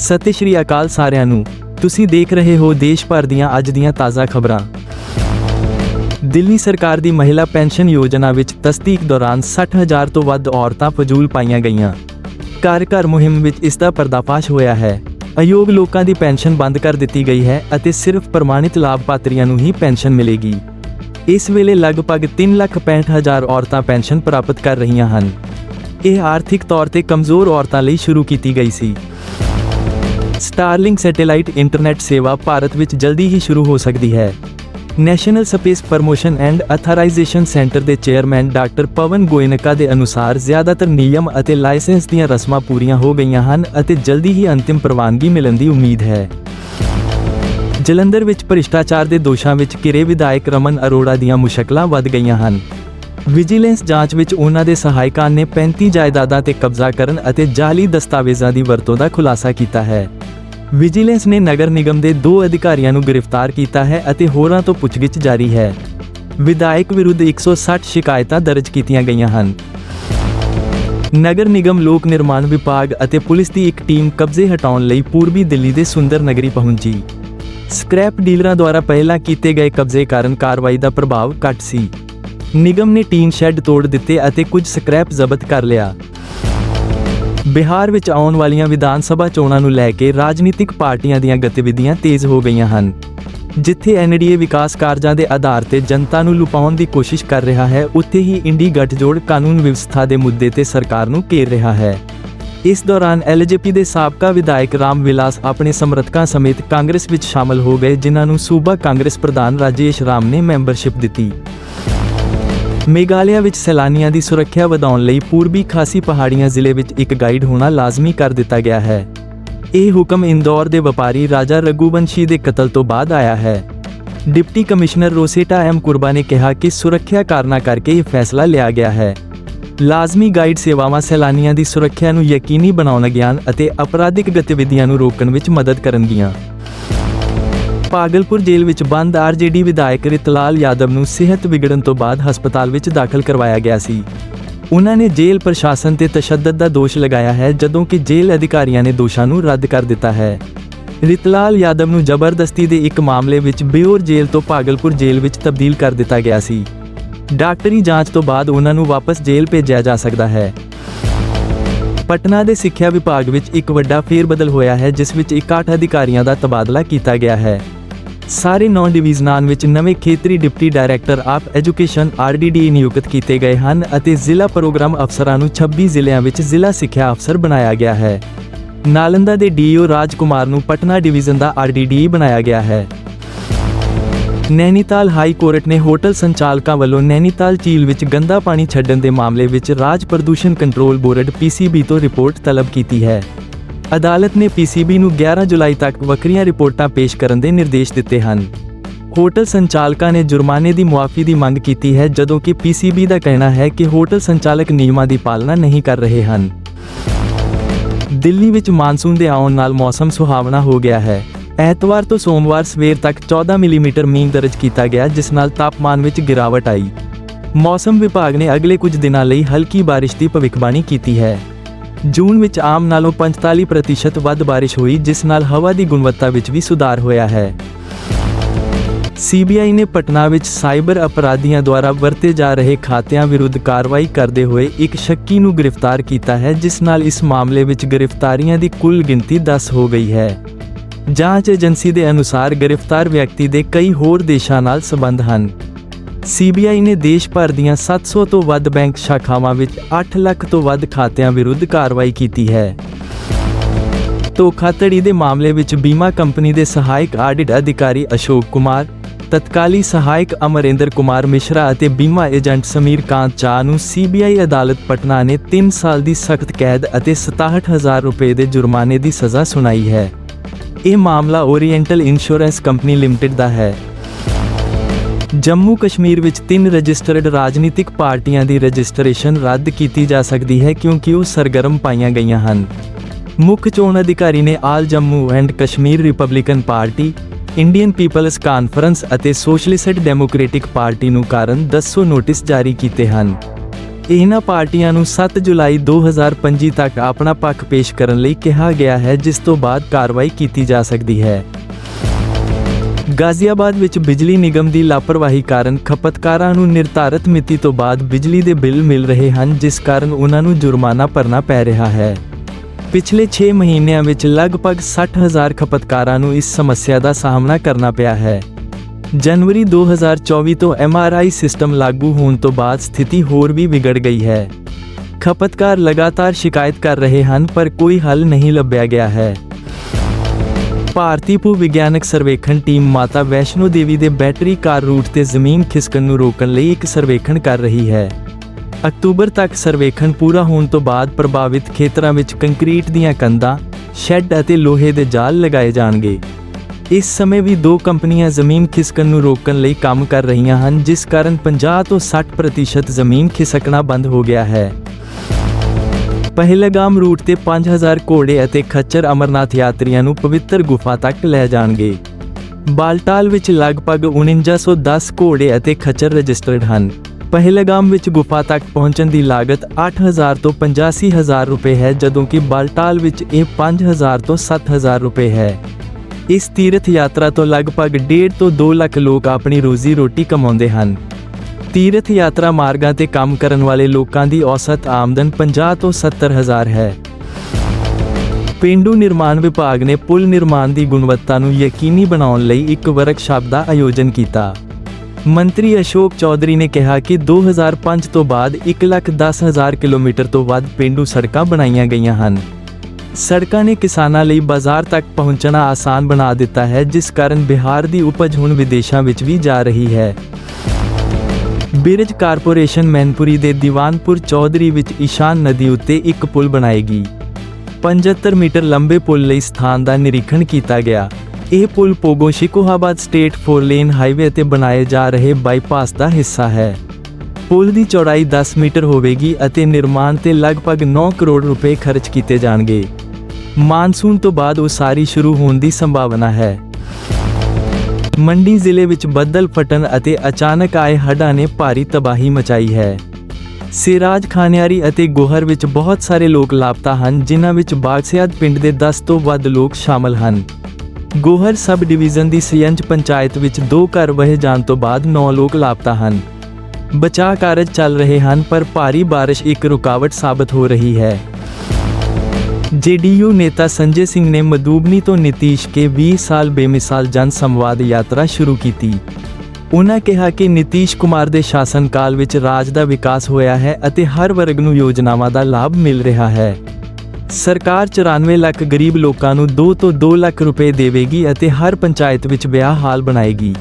ਸਤਿ ਸ਼੍ਰੀ ਅਕਾਲ ਸਾਰਿਆਂ ਨੂੰ। ਤੁਸੀਂ ਦੇਖ ਰਹੇ ਹੋ ਦੇਸ਼ ਭਰ ਦੀਆਂ ਅੱਜ ਦੀਆਂ ਤਾਜ਼ਾ ਖਬਰਾਂ। ਦਿੱਲੀ ਸਰਕਾਰ ਦੀ ਮਹਿਲਾ ਪੈਨਸ਼ਨ ਯੋਜਨਾ ਵਿੱਚ ਤਸਦੀਕ ਦੌਰਾਨ 60000 ਤੋਂ ਵੱਧ ਔਰਤਾਂ ਫਜ਼ੂਲ ਪਾਈਆਂ ਗਈਆਂ। ਘਰ ਘਰ ਮੁਹਿੰਮ ਵਿੱਚ ਇਸ ਦਾ ਪਰਦਾਫਾਸ਼ ਹੋਇਆ ਹੈ। ਅਯੋਗ ਲੋਕਾਂ ਦੀ ਪੈਨਸ਼ਨ ਬੰਦ ਕਰ ਦਿੱਤੀ ਗਈ ਹੈ ਅਤੇ ਸਿਰਫ ਪ੍ਰਮਾਣਿਤ ਲਾਭਪਾਤਰੀਆਂ ਨੂੰ ਹੀ ਪੈਨਸ਼ਨ ਮਿਲੇਗੀ। ਇਸ ਵੇਲੇ ਲਗਭਗ 365000 ਔਰਤਾਂ ਪੈਨਸ਼ਨ ਪ੍ਰਾਪਤ ਕਰ ਰਹੀਆਂ ਹਨ। ਇਹ ਆਰਥਿਕ ਤੌਰ ਤੇ ਕਮਜ਼ੋਰ ਔਰਤਾਂ ਲਈ ਸ਼ੁਰੂ ਕੀਤੀ ਗਈ ਸੀ। ਸਟਾਰਲਿੰਗ ਸੈਟੇਲਾਈਟ ਇੰਟਰਨੈਟ ਸੇਵਾ ਭਾਰਤ ਵਿੱਚ ਜਲਦੀ ਹੀ ਸ਼ੁਰੂ ਹੋ ਸਕਦੀ ਹੈ। National space promotion and authorization centre ਦੇ ਚੇਅਰਮੈਨ ਡਾਕਟਰ ਪਵਨ ਗੋਇਨਕਾ ਦੇ ਅਨੁਸਾਰ ਜ਼ਿਆਦਾਤਰ ਨਿਯਮ ਅਤੇ ਲਾਇਸੈਂਸ ਦੀਆਂ ਰਸਮਾਂ ਪੂਰੀਆਂ ਹੋ ਗਈਆਂ ਹਨ ਅਤੇ ਜਲਦੀ ਹੀ ਅੰਤਿਮ ਪ੍ਰਵਾਨਗੀ ਮਿਲਣ ਦੀ ਉਮੀਦ ਹੈ। ਜਲੰਧਰ ਵਿੱਚ ਭ੍ਰਿਸ਼ਟਾਚਾਰ ਦੇ ਦੋਸ਼ਾਂ ਵਿੱਚ ਘਿਰੇ ਵਿਧਾਇਕ ਰਮਨ ਅਰੋੜਾ ਦੀਆਂ ਮੁਸ਼ਕਲਾਂ ਵੱਧ ਗਈਆਂ ਹਨ। ਵਿਜੀਲੈਂਸ ਜਾਂਚ ਵਿੱਚ ਉਹਨਾਂ ਦੇ ਸਹਾਇਕਾਂ ਨੇ 35 ਜਾਇਦਾਦਾਂ ਤੇ ਕਬਜ਼ਾ ਕਰਨ ਅਤੇ ਜਾਅਲੀ ਦਸਤਾਵੇਜ਼ਾਂ ਦੀ ਵਰਤੋਂ ਦਾ ਖੁਲਾਸਾ ਕੀਤਾ ਹੈ। ਵਿਜੀਲੈਂਸ ਨੇ ਨਗਰ ਨਿਗਮ ਦੇ ਦੋ ਅਧਿਕਾਰੀਆਂ ਨੂੰ ਗ੍ਰਿਫਤਾਰ ਕੀਤਾ ਹੈ ਅਤੇ ਹੋਰਾਂ ਤੋਂ ਪੁੱਛਗਿੱਛ ਜਾਰੀ ਹੈ। ਵਿਧਾਇਕ ਵਿਰੁੱਧ 160 ਸ਼ਿਕਾਇਤਾਂ ਦਰਜ ਕੀਤੀਆਂ ਗਈਆਂ ਹਨ। ਨਗਰ ਨਿਗਮ, ਲੋਕ ਨਿਰਮਾਣ ਵਿਭਾਗ ਅਤੇ ਪੁਲਿਸ ਦੀ ਇੱਕ ਟੀਮ ਕਬਜ਼ੇ ਹਟਾਉਣ ਲਈ ਪੂਰਬੀ ਦਿੱਲੀ ਦੇ ਸੁੰਦਰ ਨਗਰੀ ਪਹੁੰਚੀ। ਸਕ੍ਰੈਪ ਡੀਲਰਾਂ ਦੁਆਰਾ ਪਹਿਲਾਂ ਕੀਤੇ ਗਏ ਕਬਜ਼ੇ ਕਾਰਨ ਕਾਰਵਾਈ ਦਾ ਪ੍ਰਭਾਵ ਘੱਟ ਸੀ। ਨਿਗਮ ਨੇ ਟੀਨ ਸ਼ੈੱਡ ਤੋੜ ਦਿੱਤੇ ਅਤੇ ਕੁਝ ਸਕ੍ਰੈਪ ਜ਼ਬਤ ਕਰ ਲਿਆ। ਬਿਹਾਰ ਵਿੱਚ ਆਉਣ ਵਾਲੀਆਂ ਵਿਧਾਨ ਸਭਾ ਚੋਣਾਂ ਨੂੰ ਲੈ ਕੇ ਰਾਜਨੀਤਿਕ ਪਾਰਟੀਆਂ ਦੀਆਂ ਗਤੀਵਿਧੀਆਂ ਤੇਜ਼ ਹੋ ਗਈਆਂ ਹਨ। ਜਿੱਥੇ ਐਨਡੀਏ ਵਿਕਾਸ ਕਾਰਜਾਂ ਦੇ ਆਧਾਰ ਤੇ ਜਨਤਾ ਨੂੰ ਲੁਪਾਉਣ ਦੀ ਕੋਸ਼ਿਸ਼ ਕਰ ਰਿਹਾ ਹੈ, ਉੱਥੇ ਹੀ ਇੰਡੀ ਗੱਠਜੋੜ ਕਾਨੂੰਨ ਵਿਵਸਥਾ ਦੇ ਮੁੱਦੇ ਤੇ ਸਰਕਾਰ ਨੂੰ ਘੇਰ ਰਿਹਾ ਹੈ। ਇਸ ਦੌਰਾਨ ਐਲਜੇਪੀ ਦੇ ਸਾਬਕਾ ਵਿਧਾਇਕ ਰਾਮ ਵਿਲਾਸ ਆਪਣੇ ਸਮਰਥਕਾਂ ਸਮੇਤ ਕਾਂਗਰਸ ਵਿੱਚ ਸ਼ਾਮਲ ਹੋ ਗਏ, ਜਿਨ੍ਹਾਂ ਨੂੰ ਸੂਬਾ ਕਾਂਗਰਸ ਪ੍ਰਧਾਨ ਰਾਜੇਸ਼ ਰਾਮ ਨੇ ਮੈਂਬਰਸ਼ਿਪ ਦਿੱਤੀ। ਮੇਘਾਲਿਆ ਵਿੱਚ ਸੈਲਾਨੀਆਂ ਦੀ ਸੁਰੱਖਿਆ ਵਧਾਉਣ ਲਈ ਪੂਰਬੀ ਖਾਸੀ ਪਹਾੜੀਆਂ ਜ਼ਿਲ੍ਹੇ ਵਿੱਚ ਇੱਕ ਗਾਈਡ ਹੋਣਾ ਲਾਜ਼ਮੀ ਕਰ ਦਿੱਤਾ ਗਿਆ ਹੈ। ਇਹ ਹੁਕਮ ਇੰਦੌਰ ਦੇ ਵਪਾਰੀ ਰਾਜਾ ਰਘੂਵੰਸ਼ੀ ਦੇ ਕਤਲ ਤੋਂ ਬਾਅਦ ਆਇਆ ਹੈ। Deputy commissioner Rosetta M Kurbah ਨੇ ਕਿਹਾ ਕਿ ਸੁਰੱਖਿਆ ਕਾਰਨਾਂ ਕਰਕੇ ਇਹ ਫੈਸਲਾ ਲਿਆ ਗਿਆ ਹੈ। ਲਾਜ਼ਮੀ ਗਾਈਡ ਸੇਵਾਵਾਂ ਸੈਲਾਨੀਆਂ ਦੀ ਸੁਰੱਖਿਆ ਨੂੰ ਯਕੀਨੀ ਬਣਾਉਣਗੀਆਂ ਅਤੇ ਅਪਰਾਧਿਕ ਗਤੀਵਿਧੀਆਂ ਨੂੰ ਰੋਕਣ ਵਿੱਚ ਮਦਦ ਕਰਨਗੀਆਂ। ਪਾਗਲਪੁਰ ਜੇਲ੍ਹ ਵਿੱਚ ਬੰਦ ਆਰਜੇਡੀ ਵਿਧਾਇਕ ਰਿਤਲਾਲ ਯਾਦਵ ਨੂੰ ਸਿਹਤ ਵਿਗੜਨ ਤੋਂ ਬਾਅਦ ਹਸਪਤਾਲ ਵਿੱਚ ਦਾਖਲ ਕਰਵਾਇਆ ਗਿਆ ਸੀ। ਉਹਨਾਂ ਨੇ ਜੇਲ੍ਹ ਪ੍ਰਸ਼ਾਸਨ ਤੇ ਤਸ਼ੱਦਦ ਦਾ ਦੋਸ਼ ਲਗਾਇਆ ਹੈ, ਜਦੋਂ ਕਿ ਜੇਲ੍ਹ ਅਧਿਕਾਰੀਆਂ ਨੇ ਦੋਸ਼ਾਂ ਨੂੰ ਰੱਦ ਕਰ ਦਿੱਤਾ ਹੈ। ਰਿਤਲਾਲ ਯਾਦਵ ਨੂੰ ਜ਼ਬਰਦਸਤੀ ਦੇ ਇੱਕ ਮਾਮਲੇ ਵਿੱਚ ਬਿਓਰ ਜੇਲ੍ਹ ਤੋਂ ਪਾਗਲਪੁਰ ਜੇਲ੍ਹ ਵਿੱਚ ਤਬਦੀਲ ਕਰ ਦਿੱਤਾ ਗਿਆ ਸੀ। ਡਾਕਟਰੀ ਜਾਂਚ ਤੋਂ ਬਾਅਦ ਉਹਨਾਂ ਨੂੰ ਵਾਪਸ ਜੇਲ੍ਹ ਭੇਜਿਆ ਜਾ ਸਕਦਾ ਹੈ। ਪਟਨਾ ਦੇ ਸਿੱਖਿਆ ਵਿਭਾਗ ਵਿੱਚ ਇੱਕ ਵੱਡਾ ਫੇਰਬਦਲ ਹੋਇਆ ਹੈ, ਜਿਸ ਵਿੱਚ 61 ਅਧਿਕਾਰੀਆਂ ਦਾ ਤਬਾਦਲਾ ਕੀਤਾ ਗਿਆ ਹੈ। ਸਾਰੇ 9 ਡਿਵੀਜ਼ਨਾਂ ਵਿੱਚ ਨਵੇਂ ਖੇਤਰੀ deputy director of education RDD ਨਿਯੁਕਤ ਕੀਤੇ ਗਏ ਹਨ ਅਤੇ ਜ਼ਿਲ੍ਹਾ ਪ੍ਰੋਗਰਾਮ ਅਫਸਰਾਂ ਨੂੰ 26 ਜ਼ਿਲ੍ਹਿਆਂ ਵਿੱਚ ਜ਼ਿਲ੍ਹਾ ਸਿੱਖਿਆ ਅਫਸਰ ਬਣਾਇਆ ਗਿਆ ਹੈ। ਨਾਲੰਦਾ ਦੇ ਡੀਓ ਰਾਜਕੁਮਾਰ ਨੂੰ ਪਟਨਾ ਡਿਵੀਜ਼ਨ ਦਾ ਆਰਡੀਡੀ ਬਣਾਇਆ ਗਿਆ ਹੈ। ਨੈਨੀਤਾਲ ਹਾਈ ਕੋਰਟ ਨੇ ਹੋਟਲ ਸੰਚਾਲਕਾਂ ਵੱਲੋਂ ਨੈਨੀਤਾਲ ਝੀਲ ਵਿੱਚ ਗੰਦਾ ਪਾਣੀ ਛੱਡਣ ਦੇ ਮਾਮਲੇ ਵਿੱਚ ਰਾਜ ਪ੍ਰਦੂਸ਼ਣ ਕੰਟਰੋਲ ਬੋਰਡ ਪੀਸੀਬੀ ਤੋਂ ਰਿਪੋਰਟ ਤਲਬ ਕੀਤੀ ਹੈ। ਅਦਾਲਤ ਨੇ ਪੀਸੀਬੀ ਨੂੰ 11 ਜੁਲਾਈ ਤੱਕ ਵੱਖਰੀਆਂ ਰਿਪੋਰਟਾਂ ਪੇਸ਼ ਕਰਨ ਦੇ ਨਿਰਦੇਸ਼ ਦਿੱਤੇ ਹਨ। ਹੋਟਲ ਸੰਚਾਲਕਾਂ ਨੇ ਜੁਰਮਾਨੇ ਦੀ ਮੁਆਫੀ ਦੀ ਮੰਗ ਕੀਤੀ ਹੈ, ਜਦੋਂ ਕਿ ਪੀਸੀਬੀ ਦਾ ਕਹਿਣਾ ਹੈ ਕਿ ਹੋਟਲ ਸੰਚਾਲਕ ਨਿਯਮਾਂ ਦੀ ਪਾਲਣਾ ਨਹੀਂ ਕਰ ਰਹੇ ਹਨ। ਦਿੱਲੀ ਵਿੱਚ ਮਾਨਸੂਨ ਦੇ ਆਉਣ ਨਾਲ ਮੌਸਮ ਸੁਹਾਵਣਾ ਹੋ ਗਿਆ ਹੈ। ਐਤਵਾਰ ਤੋਂ ਸੋਮਵਾਰ ਸਵੇਰ ਤੱਕ 14 ਮਿਲੀਮੀਟਰ ਮੀਂਹ ਦਰਜ ਕੀਤਾ ਗਿਆ, ਜਿਸ ਨਾਲ ਤਾਪਮਾਨ ਵਿੱਚ ਗਿਰਾਵਟ ਆਈ। ਮੌਸਮ ਵਿਭਾਗ ਨੇ ਅਗਲੇ ਕੁਝ ਦਿਨਾਂ ਲਈ ਹਲਕੀ ਬਾਰਿਸ਼ ਦੀ ਭਵਿੱਖਬਾਣੀ ਕੀਤੀ ਹੈ। ਜੂਨ ਵਿੱਚ ਆਮ ਨਾਲੋਂ 45% ਵੱਧ ਬਾਰਿਸ਼ ਹੋਈ, ਜਿਸ ਨਾਲ ਹਵਾ ਦੀ ਗੁਣਵੱਤਾ ਵਿੱਚ ਵੀ ਸੁਧਾਰ ਹੋਇਆ ਹੈ। ਸੀਬੀਆਈ ਨੇ ਪਟਨਾ ਵਿੱਚ ਸਾਈਬਰ ਅਪਰਾਧੀਆਂ ਦੁਆਰਾ ਵਰਤੇ ਜਾ ਰਹੇ ਖਾਤਿਆਂ ਵਿਰੁੱਧ ਕਾਰਵਾਈ ਕਰਦੇ ਹੋਏ ਇੱਕ ਸ਼ੱਕੀ ਨੂੰ ਗ੍ਰਿਫਤਾਰ ਕੀਤਾ ਹੈ, ਜਿਸ ਨਾਲ ਇਸ ਮਾਮਲੇ ਵਿੱਚ ਗ੍ਰਿਫਤਾਰੀਆਂ ਦੀ ਕੁੱਲ ਗਿਣਤੀ 10 ਹੋ ਗਈ ਹੈ। ਜਾਂਚ ਏਜੰਸੀ ਦੇ ਅਨੁਸਾਰ ਗ੍ਰਿਫਤਾਰ ਵਿਅਕਤੀ ਦੇ ਕਈ ਹੋਰ ਦੇਸ਼ਾਂ ਨਾਲ ਸੰਬੰਧ ਹਨ। ਸੀਬੀਆਈ ਨੇ ਦੇਸ਼ ਭਰ ਦੀਆਂ 700 ਤੋਂ ਵੱਧ ਬੈਂਕ ਸ਼ਾਖਾਵਾਂ ਵਿੱਚ 8 ਲੱਖ ਤੋਂ ਵੱਧ ਖਾਤਿਆਂ ਵਿਰੁੱਧ ਕਾਰਵਾਈ ਕੀਤੀ ਹੈ। ਧੋਖਾਧੜੀ ਦੇ ਮਾਮਲੇ ਵਿੱਚ ਬੀਮਾ ਕੰਪਨੀ ਦੇ ਸਹਾਇਕ ਆਡਿਟ ਅਧਿਕਾਰੀ ਅਸ਼ੋਕ ਕੁਮਾਰ, ਤਤਕਾਲੀ ਸਹਾਇਕ ਅਮਰਿੰਦਰ ਕੁਮਾਰ ਮਿਸ਼ਰਾ ਅਤੇ ਬੀਮਾ ਏਜੰਟ ਸਮੀਰ ਕਾਂਤ ਚਾ ਨੂੰ ਸੀਬੀਆਈ ਅਦਾਲਤ ਪਟਨਾ ਨੇ 3 ਸਾਲ ਦੀ ਸਖਤ ਕੈਦ ਅਤੇ 67000 ਰੁਪਏ ਦੇ ਜੁਰਮਾਨੇ ਦੀ ਸਜ਼ਾ ਸੁਣਾਈ ਹੈ। ਇਹ ਮਾਮਲਾ ਓਰੀਐਂਟਲ ਇੰਸ਼ੋਰੈਂਸ ਕੰਪਨੀ ਲਿਮਟਿਡ ਦਾ ਹੈ। ਜੰਮੂ ਕਸ਼ਮੀਰ ਵਿੱਚ ਤਿੰਨ ਰਜਿਸਟਰਡ ਰਾਜਨੀਤਿਕ ਪਾਰਟੀਆਂ ਦੀ ਰਜਿਸਟ੍ਰੇਸ਼ਨ ਰੱਦ ਕੀਤੀ ਜਾ ਸਕਦੀ ਹੈ ਕਿਉਂਕਿ ਉਹ ਸਰਗਰਮ ਪਾਈਆਂ ਗਈਆਂ ਹਨ। ਮੁੱਖ ਚੋਣ ਅਧਿਕਾਰੀ ਨੇ All Jammu and Kashmir Republican Party, Indian Peoples Conference ਅਤੇ ਸੋਸ਼ਲਿਸਟ ਡੈਮੋਕ੍ਰੈਟਿਕ ਪਾਰਟੀ ਨੂੰ ਕਾਰਨ 200 ਨੋਟਿਸ ਜਾਰੀ ਕੀਤੇ ਹਨ। ਇਹਨਾਂ ਪਾਰਟੀਆਂ ਨੂੰ 7 ਜੁਲਾਈ 2025 ਤੱਕ ਆਪਣਾ ਪੱਖ ਪੇਸ਼ ਕਰਨ ਲਈ ਕਿਹਾ ਗਿਆ ਹੈ, ਜਿਸ ਤੋਂ ਬਾਅਦ ਕਾਰਵਾਈ ਕੀਤੀ ਜਾ ਸਕਦੀ ਹੈ। ਗਾਜ਼ੀਆਬਾਦ ਵਿੱਚ ਬਿਜਲੀ ਨਿਗਮ ਦੀ ਲਾਪਰਵਾਹੀ ਕਾਰਨ ਖਪਤਕਾਰਾਂ ਨੂੰ ਨਿਰਧਾਰਤ ਮਿਤੀ ਤੋਂ ਬਾਅਦ ਬਿਜਲੀ ਦੇ ਬਿੱਲ ਮਿਲ ਰਹੇ ਹਨ, ਜਿਸ ਕਾਰਨ ਉਹਨਾਂ ਨੂੰ ਜੁਰਮਾਨਾ ਭਰਨਾ ਪੈ ਰਿਹਾ ਹੈ। ਪਿਛਲੇ 6 ਮਹੀਨਿਆਂ ਵਿੱਚ ਲਗਭਗ 60000 ਖਪਤਕਾਰਾਂ ਨੂੰ ਇਸ ਸਮੱਸਿਆ ਦਾ ਸਾਹਮਣਾ ਕਰਨਾ ਪਿਆ ਹੈ। ਜਨਵਰੀ 2024 ਤੋਂ MRI ਸਿਸਟਮ ਲਾਗੂ ਹੋਣ ਤੋਂ ਬਾਅਦ ਸਥਿਤੀ ਹੋਰ ਵੀ ਵਿਗੜ ਗਈ ਹੈ। ਖਪਤਕਾਰ ਲਗਾਤਾਰ ਸ਼ਿਕਾਇਤ ਕਰ ਰਹੇ ਹਨ, ਪਰ ਕੋਈ ਹੱਲ ਨਹੀਂ ਲੱਭਿਆ ਗਿਆ ਹੈ। ਭਾਰਤੀ ਭੂ ਵਿਗਿਆਨਕ ਸਰਵੇਖਣ ਟੀਮ ਮਾਤਾ ਵੈਸ਼ਨੋ ਦੇਵੀ ਦੇ ਬੈਟਰੀ ਕਾਰ ਰੂਟ ਤੇ ਜ਼ਮੀਨ ਖਿਸਕਣ ਨੂੰ ਰੋਕਣ ਲਈ ਇੱਕ ਸਰਵੇਖਣ ਕਰ ਰਹੀ ਹੈ। ਅਕਤੂਬਰ ਤੱਕ ਸਰਵੇਖਣ ਪੂਰਾ ਹੋਣ ਤੋਂ ਬਾਅਦ ਪ੍ਰਭਾਵਿਤ ਖੇਤਰਾਂ ਵਿੱਚ ਕੰਕਰੀਟ ਦੀਆਂ ਕੰਧਾਂ, ਸ਼ੈੱਡ ਅਤੇ ਲੋਹੇ ਦੇ ਜਾਲ ਲਗਾਏ ਜਾਣਗੇ। ਇਸ ਸਮੇਂ ਵੀ ਦੋ ਕੰਪਨੀਆਂ ਜ਼ਮੀਨ ਖਿਸਕਣ ਨੂੰ ਰੋਕਣ ਲਈ ਕੰਮ ਕਰ ਰਹੀਆਂ ਹਨ, ਜਿਸ ਕਾਰਨ 50 ਤੋਂ 60% ਜ਼ਮੀਨ ਖਿਸਕਣਾ ਬੰਦ ਹੋ ਗਿਆ ਹੈ। ਪਹਿਲਗਾਮ ਰੂਟ ਤੇ 5000 ਘੋੜੇ ਅਤੇ ਖੱਚਰ ਅਮਰਨਾਥ ਯਾਤਰੀਆਂ ਨੂੰ ਪਵਿੱਤਰ ਗੁਫਾ ਤੱਕ ਲੈ ਜਾਣਗੇ। ਬਾਲਟਾਲ ਵਿੱਚ ਲਗਭਗ 4910 ਘੋੜੇ ਅਤੇ ਖੱਚਰ ਰਜਿਸਟਰਡ ਹਨ। ਪਹਿਲਗਾਮ ਵਿੱਚ ਗੁਫਾ ਤੱਕ ਪਹੁੰਚਣ ਦੀ ਲਾਗਤ 8000 ਤੋਂ 85000 ਰੁਪਏ ਹੈ, ਜਦੋਂ ਕਿ ਬਾਲਟਾਲ ਵਿੱਚ ਇਹ 5000 ਤੋਂ 7000 ਰੁਪਏ ਹੈ। ਇਸ ਤੀਰਥ ਯਾਤਰਾ ਤੋਂ ਲਗਭਗ 1.5 ਤੋਂ 2 ਲੱਖ ਲੋਕ ਆਪਣੀ ਰੋਜ਼ੀ ਰੋਟੀ ਕਮਾਉਂਦੇ ਹਨ। ਤੀਰਥ ਯਾਤਰਾ ਮਾਰਗਾਂ ਤੇ ਕੰਮ ਕਰਨ ਵਾਲੇ ਲੋਕਾਂ ਦੀ ਔਸਤ ਆਮਦਨ 50 ਤੋਂ 70 ਹਜ਼ਾਰ ਹੈ। ਪਿੰਡੂ ਨਿਰਮਾਣ ਵਿਭਾਗ ਨੇ ਪੁਲ ਨਿਰਮਾਣ ਦੀ ਗੁਣਵੱਤਾ ਨੂੰ ਯਕੀਨੀ ਬਣਾਉਣ ਲਈ ਇੱਕ ਵਰਕਸ਼ਾਪ ਦਾ ਆਯੋਜਨ ਕੀਤਾ। ਮੰਤਰੀ ਅਸ਼ੋਕ ਚੌਧਰੀ ਨੇ ਕਿਹਾ ਕਿ 2005 ਤੋਂ ਬਾਅਦ 1,10,000 ਕਿਲੋਮੀਟਰ ਤੋਂ ਵੱਧ ਪਿੰਡੂ ਸੜਕਾਂ ਬਣਾਈਆਂ ਗਈਆਂ ਹਨ। ਸੜਕਾਂ ਨੇ ਕਿਸਾਨਾਂ ਲਈ ਬਾਜ਼ਾਰ ਤੱਕ ਪਹੁੰਚਣਾ ਆਸਾਨ ਬਣਾ ਦਿੱਤਾ ਹੈ ਜਿਸ ਕਾਰਨ ਬਿਹਾਰ ਦੀ ਉਪਜ ਹੁਣ ਵਿਦੇਸ਼ਾਂ ਵਿੱਚ ਵੀ ਜਾ ਰਹੀ ਹੈ। ਬਿਰਜ ਕਾਰਪੋਰੇਸ਼ਨ ਮੈਨਪੁਰੀ ਦੇ ਦੀਵਾਨਪੁਰ ਚੌਧਰੀ ਵਿੱਚ ਈਸ਼ਾਨ ਨਦੀ ਉੱਤੇ ਇੱਕ ਪੁਲ ਬਣਾਏਗੀ। 75 ਮੀਟਰ ਲੰਬੇ ਪੁਲ ਲਈ ਸਥਾਨ ਦਾ ਨਿਰੀਖਣ ਕੀਤਾ ਗਿਆ। ਇਹ ਪੁਲ ਪੋਗੋ ਸ਼ਿਕੋਹਾਬਾਦ ਸਟੇਟ 4 ਲੇਨ ਹਾਈਵੇ ਤੇ ਬਣਾਏ ਜਾ ਰਹੇ ਬਾਈਪਾਸ ਦਾ ਹਿੱਸਾ ਹੈ। ਪੁਲ ਦੀ ਚੌੜਾਈ 10 ਮੀਟਰ ਹੋਵੇਗੀ ਅਤੇ ਨਿਰਮਾਣ ਤੇ ਲਗਭਗ 9 ਕਰੋੜ ਰੁਪਏ ਖਰਚ ਕੀਤੇ ਜਾਣਗੇ। ਮਾਨਸੂਨ ਤੋਂ ਬਾਅਦ ਉਸਾਰੀ ਸ਼ੁਰੂ ਹੋਣ ਦੀ ਸੰਭਾਵਨਾ ਹੈ। ਮੰਡੀ ਜ਼ਿਲ੍ਹੇ ਵਿੱਚ ਬੱਦਲ ਫਟਣ ਅਤੇ ਅਚਾਨਕ ਆਏ ਹੜ੍ਹਾਂ ਨੇ ਭਾਰੀ ਤਬਾਹੀ ਮਚਾਈ ਹੈ। ਸਿਰਾਜ ਖਾਨਿਆਰੀ ਅਤੇ ਗੋਹਰ ਵਿੱਚ ਬਹੁਤ ਸਾਰੇ ਲੋਕ ਲਾਪਤਾ ਹਨ, ਜਿਨ੍ਹਾਂ ਵਿੱਚ ਬਾਗਸਿਆਦ ਪਿੰਡ ਦੇ 10 ਤੋਂ ਵੱਧ ਲੋਕ ਸ਼ਾਮਲ ਹਨ। ਗੋਹਰ ਸਬ ਡਿਵੀਜ਼ਨ ਦੀ ਸਿਯੰਜ ਪੰਚਾਇਤ ਵਿੱਚ ਦੋ ਘਰ ਵਹੇ ਜਾਣ ਤੋਂ ਬਾਅਦ 9 ਲੋਕ ਲਾਪਤਾ ਹਨ। ਬਚਾਅ ਕਾਰਜ ਚੱਲ ਰਹੇ ਹਨ, ਪਰ ਭਾਰੀ ਬਾਰਿਸ਼ ਇੱਕ ਰੁਕਾਵਟ ਸਾਬਤ ਹੋ ਰਹੀ ਹੈ। ਜੇਡੀਯੂ ਨੇਤਾ ਸੰਜੇ ਸਿੰਘ ਨੇ ਮਦੂਬਨੀ ਤੋਂ ਨਿਤੀਸ਼ ਕੇ 20 ਸਾਲ ਬੇਮਿਸਾਲ ਜਨ ਸੰਵਾਦ ਯਾਤਰਾ ਸ਼ੁਰੂ ਕੀਤੀ। ਉਹਨਾਂ ਕਿਹਾ ਕਿ ਨਿਤੀਸ਼ ਕੁਮਾਰ ਦੇ ਸ਼ਾਸਨ ਕਾਲ ਵਿੱਚ ਰਾਜ ਦਾ ਵਿਕਾਸ ਹੋਇਆ ਹੈ ਅਤੇ ਹਰ ਵਰਗ ਨੂੰ ਯੋਜਨਾਵਾਂ ਦਾ ਲਾਭ ਮਿਲ ਰਿਹਾ ਹੈ। ਸਰਕਾਰ 94 ਲੱਖ ਗਰੀਬ ਲੋਕਾਂ ਨੂੰ 2 ਤੋਂ 2 ਲੱਖ ਰੁਪਏ ਦੇਵੇਗੀ ਅਤੇ ਹਰ ਪੰਚਾਇਤ ਵਿੱਚ ਵਿਆਹ ਹਾਲ ਬਣਾਏਗੀ।